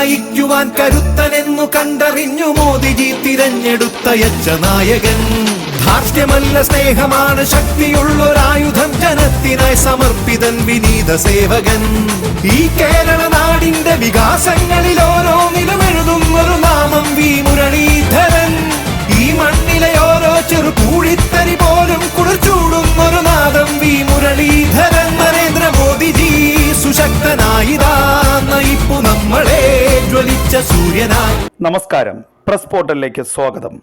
നയിക്കുവാൻ കരുത്തനെന്നു കണ്ടറിഞ്ഞു മോദിജി തിരഞ്ഞെടുത്തയച്ച നായകൻ. ധാർഷ്ട്യമല്ല സ്നേഹമാണ് ശക്തിയുള്ളൊരായുധം ജനത്തിനായി സമർപ്പിതൻ വിനീത സേവകൻ. ഈ കേരള നാടിന്റെ വികാസങ്ങളിൽ നമ്മളെ ജ്വലിച്ച സൂര്യനായി. നമസ്കാരം. പ്രസ് പോർട്ടലിലേക്ക് സ്വാഗതം.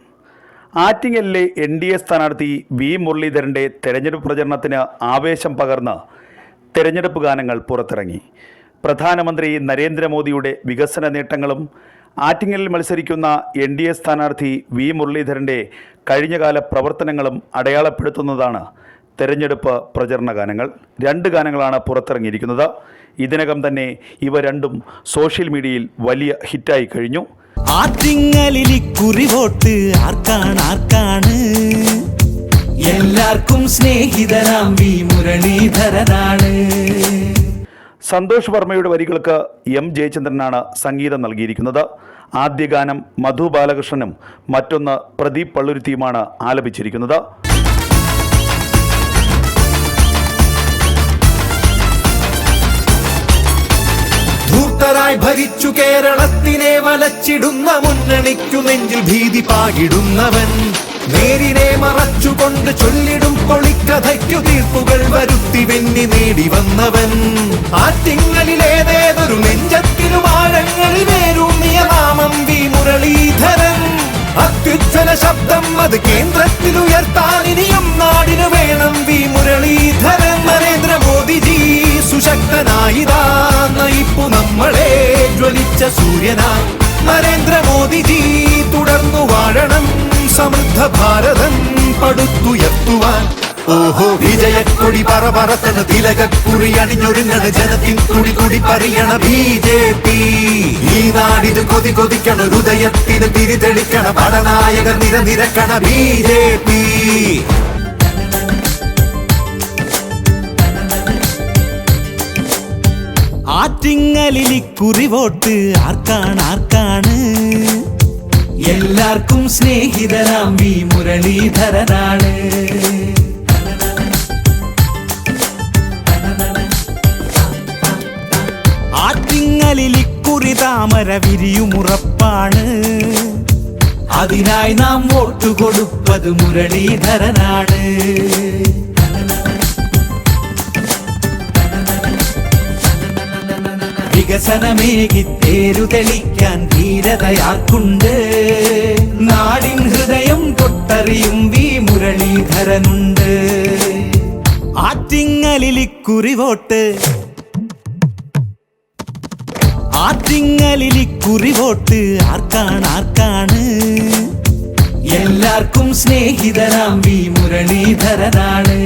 ആറ്റിങ്ങലിലെ എൻ ഡി എ സ്ഥാനാർത്ഥി വി മുരളീധരന്റെ തെരഞ്ഞെടുപ്പ് പ്രചരണത്തിന് ആവേശം പകർന്ന് തെരഞ്ഞെടുപ്പ് ഗാനങ്ങൾ പുറത്തിറങ്ങി. പ്രധാനമന്ത്രി നരേന്ദ്രമോദിയുടെ വികസന നേട്ടങ്ങളും ആറ്റിങ്ങലിൽ മത്സരിക്കുന്ന എൻ ഡി എ സ്ഥാനാർത്ഥി വി മുരളീധരന്റെ കഴിഞ്ഞകാല പ്രവർത്തനങ്ങളും അടയാളപ്പെടുത്തുന്നതാണ് തെരഞ്ഞെടുപ്പ് പ്രചരണ ഗാനങ്ങൾ. രണ്ട് ഗാനങ്ങളാണ് പുറത്തിറങ്ങിയിരിക്കുന്നത്. ഇതിനകം തന്നെ ഇവ രണ്ടും സോഷ്യൽ മീഡിയയിൽ വലിയ ഹിറ്റായി കഴിഞ്ഞു. ആറ്റിങ്ങലിൽ വോട്ട് ആർക്കാണ് ആർക്കാണ്? എല്ലാവർക്കും സ്നേഹിതരാം വി മുരളീധരനാണ്. സന്തോഷ് വർമ്മയുടെ വരികൾക്ക് എം ജയചന്ദ്രനാണ് സംഗീതം നൽകിയിരിക്കുന്നത്. ആദ്യ ഗാനം മധു ബാലകൃഷ്ണനും മറ്റൊന്ന് പ്രദീപ് പള്ളുരുത്തിയുമാണ് ആലപിച്ചിരിക്കുന്നത്. ധൂർത്തരായി ഭരിച്ചു കേരളത്തിനെ വലച്ചിടുന്ന മുന്നണിക്കു നെഞ്ചിൽ ഭീതി പാകിടുന്നവൻ. നേരിനെ മറച്ചുകൊണ്ട് ചൊല്ലിടും പൊളിക്കഥയ്ക്കു തീർപ്പുകൾ വരുത്തി വെന്നി നേടി വന്നവൻ. ആറ്റിങ്ങലിലേതേതൊരു നെഞ്ചത്തിനു ആഴങ്ങളിൽ വേരൂന്നിയ നാമം വി മുരളീധരൻ. അത്യുജ്വല ശബ്ദം അത് കേന്ദ്രത്തിൽ ഉയർത്താൻ ജ്വലിച്ച സൂര്യനായി നരേന്ദ്രമോദിജി തുടർന്നു വാഴണം. സമൃദ്ധ ഭാരതം പടുത്തുയർത്തുവാൻ. ഓഹോ വിജയക്കൊടി പറ പറത്തണ തിലകക്കുറി അണിഞ്ഞൊരുങ്ങണ ജനത്തിൻ തുടി കുടി പറയണ ബി ജെ പി. ഈ നാടിന് കൊതി കൊതിക്കണ ഹൃദയത്തിന് തിരിതെളിക്കണ പടനായകർ നിരനിരക്കണ ബി ജെ പി. ആറ്റിങ്ങലിൽ കുറി വോട്ട് ആർക്കാണ് ആർക്കാണ്? എല്ലാവർക്കും സ്നേഹിതരാം വി മുരളീധരനാണ്. ആറ്റിങ്ങലിൽ ഇക്കുറി താമര വിരിയുമുറപ്പാണ്. അതിനായി നാം വോട്ട് കൊടുപ്പത് മുരളീധരനാണ്. വികസനമേകി തേരു തെളിക്കാൻ ധീരതയാർക്കുണ്ട് നാടിൻ ഹൃദയം തൊട്ടറിയും വി മുരളീധരനുണ്ട്. ആറ്റിങ്ങലിലിക്കുറി വോട്ട് ആറ്റിങ്ങലിലിക്കുറി വോട്ട് ആർക്കാണ് ആർക്കാണ്? എല്ലാവർക്കും സ്നേഹിതനാം വി മുരളീധരനാണ്.